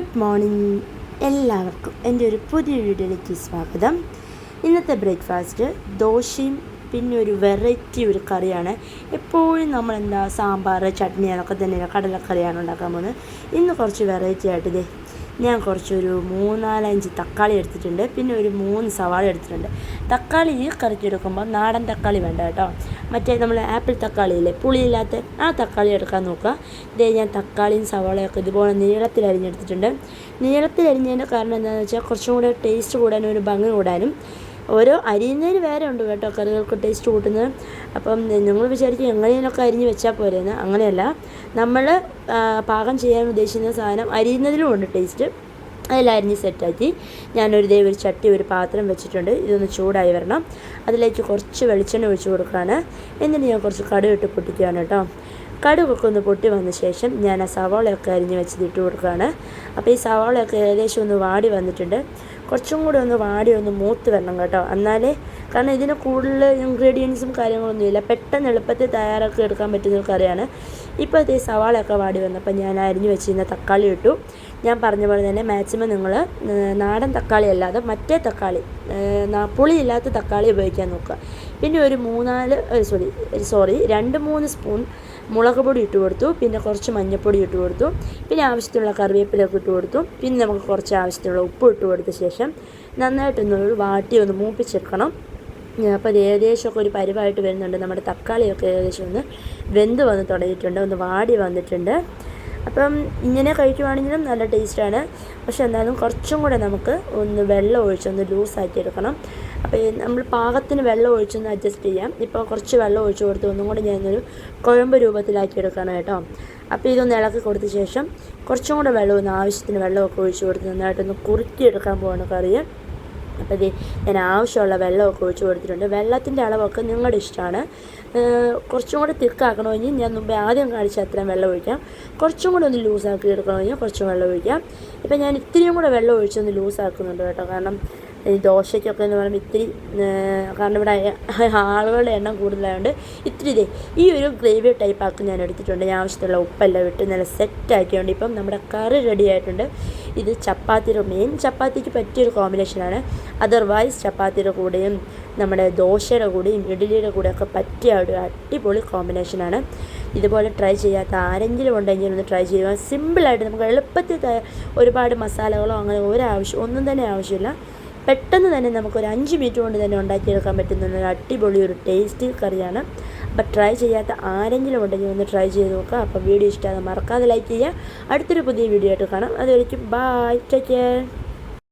Good morning എല്ലാവർക്കും എന്റെ ഒരു പുതിയ വീഡിയോയിലേക്ക് സ്വാഗതം. ഇന്നത്തെ ബ്രേക്ക്ഫാസ്റ്റ് ദോശയും പിന്നെ ഒരു വെറൈറ്റി ഒരു കറിയാണ്. എപ്പോഴും നമ്മൾ എന്താ സാമ്പാർ ചട്നി അതൊക്കെ തന്നെയാണ് കടലക്കറിയാണ് ഉണ്ടാക്കാൻ പോകുന്നത്. ഇന്ന് കുറച്ച് വെറൈറ്റി ആയിട്ട് ഇതേ ഞാൻ കുറച്ചൊരു മൂന്നാലഞ്ച് തക്കാളി എടുത്തിട്ടുണ്ട്. പിന്നെ ഒരു മൂന്ന് സവാള എടുത്തിട്ടുണ്ട്. തക്കാളി എടുക്കുമ്പോൾ നാടൻ തക്കാളി വേണ്ട കേട്ടോ. മറ്റേ നമ്മൾ ആപ്പിൾ തക്കാളി ഇല്ലേ പുളിയില്ലാത്ത ആ തക്കാളി എടുക്കാൻ നോക്കുക. ഇതേ ഞാൻ തക്കാളിയും സവാളയൊക്കെ ഇതുപോലെ നീളത്തിൽ അരിഞ്ഞെടുത്തിട്ടുണ്ട്. നീളത്തിൽ അരിഞ്ഞതിന്റെ കാരണം എന്താണെന്ന് വെച്ചാൽ കുറച്ചും കൂടെ ടേസ്റ്റ് കൂടാനും ഒരു ഭംഗി കൂടാനും ഓരോ അരിയുന്നതിന് വേറെ ഉണ്ട് കേട്ടോ കറികൾക്ക് ടേസ്റ്റ് കൂട്ടുന്നത്. അപ്പം നിങ്ങൾ വിചാരിക്കും എങ്ങനെയൊക്കെ അരിഞ്ഞ് വെച്ചാൽ പോരെയെന്ന് അങ്ങനെയല്ല. നമ്മൾ പാകം ചെയ്യാൻ ഉദ്ദേശിക്കുന്ന സാധനം അരിയുന്നതിലും ഉണ്ട് ടേസ്റ്റ്. അതെല്ലാം അരിഞ്ഞ് സെറ്റാക്കി ഞാനൊരു ദേ ഒരു ചട്ടി ഒരു പാത്രം വെച്ചിട്ടുണ്ട്. ഇതൊന്ന് ചൂടായി വരണം. അതിലേക്ക് കുറച്ച് വെളിച്ചെണ്ണ ഒഴിച്ച് കൊടുക്കുകയാണ്. എന്നിട്ട് ഞാൻ കുറച്ച് കടുക് ഇട്ട് പൊട്ടിക്കുകയാണ് കേട്ടോ. കടുകൊക്കെ ഒന്ന് പൊട്ടി വന്ന ശേഷം ഞാൻ ആ സവാളയൊക്കെ അരിഞ്ഞ് വെച്ചത് ഇട്ട് കൊടുക്കുകയാണ്. അപ്പോൾ ഈ സവാളയൊക്കെ ഏകദേശം ഒന്ന് വാടി വന്നിട്ടുണ്ട്. കുറച്ചും കൂടി ഒന്ന് വാടി ഒന്ന് മൂത്ത് വരണം കേട്ടോ. എന്നാലേ കാരണം ഇതിന് കൂടുതൽ ഇൻഗ്രീഡിയൻസും കാര്യങ്ങളൊന്നും ഇല്ല. പെട്ടെന്ന് എളുപ്പത്തിൽ തയ്യാറാക്കി എടുക്കാൻ പറ്റുന്ന ഒരു കറിയാണ് ഇപ്പോൾ അതേ സവാളയൊക്കെ വാടി വന്നപ്പോൾ ഞാൻ അരിഞ്ഞ് വെച്ചിരുന്ന തക്കാളി ഇട്ടു. ഞാൻ പറഞ്ഞ പോലെ തന്നെ മാക്സിമം നിങ്ങൾ നാടൻ തക്കാളി അല്ലാതെ മറ്റേ തക്കാളി പുളിയില്ലാത്ത തക്കാളി ഉപയോഗിക്കാൻ നോക്കുക. പിന്നെ ഒരു മൂന്നാൽ സോറി സോറി രണ്ട് മൂന്ന് സ്പൂൺ മുളക് പൊടി ഇട്ട് കൊടുത്തു. പിന്നെ കുറച്ച് മഞ്ഞൾപ്പൊടി ഇട്ട് കൊടുത്തു. പിന്നെ ആവശ്യത്തിനുള്ള കറിവേപ്പിലൊക്കെ ഇട്ട് കൊടുത്തു. പിന്നെ നമുക്ക് കുറച്ച് ആവശ്യത്തിനുള്ള ഉപ്പ് ഇട്ട് കൊടുത്ത ശേഷം നന്നായിട്ടൊന്ന് വാട്ടി ഒന്ന് മൂപ്പിച്ചെടുക്കണം. അപ്പോൾ അത് ഏകദേശമൊക്കെ ഒരു പരിവായിട്ട് വരുന്നുണ്ട്. നമ്മുടെ തക്കാളിയൊക്കെ ഏകദേശം ഒന്ന് വെന്ത് വന്ന് തുടങ്ങിയിട്ടുണ്ട്. ഒന്ന് വാടി വന്നിട്ടുണ്ട്. അപ്പം ഇങ്ങനെ കഴിക്കുവാണെങ്കിലും നല്ല ടേസ്റ്റാണ്. പക്ഷെ എന്തായാലും കുറച്ചും കൂടെ നമുക്ക് ഒന്ന് വെള്ളം ഒഴിച്ചൊന്ന് ലൂസാക്കി എടുക്കണം. അപ്പോൾ നമ്മൾ പാകത്തിന് വെള്ളം ഒഴിച്ചൊന്ന് അഡ്ജസ്റ്റ് ചെയ്യാം. ഇപ്പോൾ കുറച്ച് വെള്ളം ഒഴിച്ച് കൊടുത്ത് ഒന്നും കൂടി ഞാനൊരു കുഴമ്പ് രൂപത്തിലാക്കി എടുക്കണം കേട്ടോ. അപ്പോൾ ഇതൊന്ന് ഇളക്കി കൊടുത്ത ശേഷം കുറച്ചും കൂടെ വെള്ളം ഒന്ന് ആവശ്യത്തിന് വെള്ളമൊക്കെ ഒഴിച്ച് കൊടുത്ത് നന്നായിട്ടൊന്ന് കുറുക്കിയെടുക്കാൻ പോവാണ് കറി അപ്പോൾ ഞാൻ ആവശ്യമുള്ള വെള്ളമൊക്കെ ഒഴിച്ച് കൊടുത്തിട്ടുണ്ട്. വെള്ളത്തിന്റെ അളവൊക്കെ നിങ്ങളുടെ ഇഷ്ടമാണ്. കുറച്ചും കൂടെ തിക്കാക്കണമെങ്കിൽ ഞാൻ മുമ്പേ ആദ്യം കാണിച്ച അത്രയും വെള്ളം ഒഴിക്കാം. കുറച്ചും കൂടെ ഒന്ന് ലൂസാക്കി എടുക്കണമെങ്കിൽ കുറച്ചും വെള്ളം ഒഴിക്കാം. ഇപ്പം ഞാൻ ഇത്രയും കൂടെ വെള്ളം ഒഴിച്ചൊന്ന് ലൂസാക്കുന്നുണ്ട് കേട്ടോ. കാരണം ഈ ദോശയ്ക്കൊക്കെ എന്ന് പറയുമ്പോൾ ഇത്തിരി കാരണം ഇവിടെ ആളുകളുടെ എണ്ണം കൂടുതലായതുകൊണ്ട് ഇത്തിരി ഇതേ ഈ ഒരു ഗ്രേവി ടൈപ്പ് ആക്കി ഞാൻ എടുത്തിട്ടുണ്ട്. ഞാൻ ആവശ്യത്തിലുള്ള ഉപ്പെല്ലാം ഇട്ട് നല്ല സെറ്റ് ആക്കിയുണ്ട് ഇപ്പം നമ്മുടെ കറി റെഡി ആയിട്ടുണ്ട്. ഇത് ചപ്പാത്തിയുടെ മെയിൻ ചപ്പാത്തിക്ക് പറ്റിയൊരു കോമ്പിനേഷനാണ് അതർവൈസ് ചപ്പാത്തിയുടെ കൂടെയും നമ്മുടെ ദോശയുടെ കൂടെയും ഇഡ്ഡലിയുടെ കൂടെയൊക്കെ പറ്റിയ ഒരു അടിപൊളി കോമ്പിനേഷനാണ് ഇതുപോലെ ട്രൈ ചെയ്യാത്ത ആരെങ്കിലും ഉണ്ടെങ്കിൽ ഒന്ന് ട്രൈ ചെയ്യുക. സിമ്പിളായിട്ട് നമുക്ക് എളുപ്പത്തിൽ ഒരുപാട് മസാലകളോ അങ്ങനെ ഒരാവശ്യം ഒന്നും തന്നെ ആവശ്യമില്ല. പെട്ടെന്ന് തന്നെ നമുക്കൊരു അഞ്ച് മിനിറ്റ് കൊണ്ട് തന്നെ ഉണ്ടാക്കിയെടുക്കാൻ പറ്റുന്ന ഒരു അടിപൊളി ഒരു ടേസ്റ്റി കറിയാണ്. അപ്പം ട്രൈ ചെയ്യാത്ത ആരെങ്കിലും ഉണ്ടെങ്കിൽ ഒന്ന് ട്രൈ ചെയ്ത് നോക്കുക. അപ്പോൾ വീഡിയോ ഇഷ്ടമാകാതെ മറക്കാതെ ലൈക്ക് ചെയ്യുക. അടുത്തൊരു പുതിയ വീഡിയോ ആയിട്ട് കാണാം. അതുവരേക്കും ബായ് ടേക്ക് കെയർ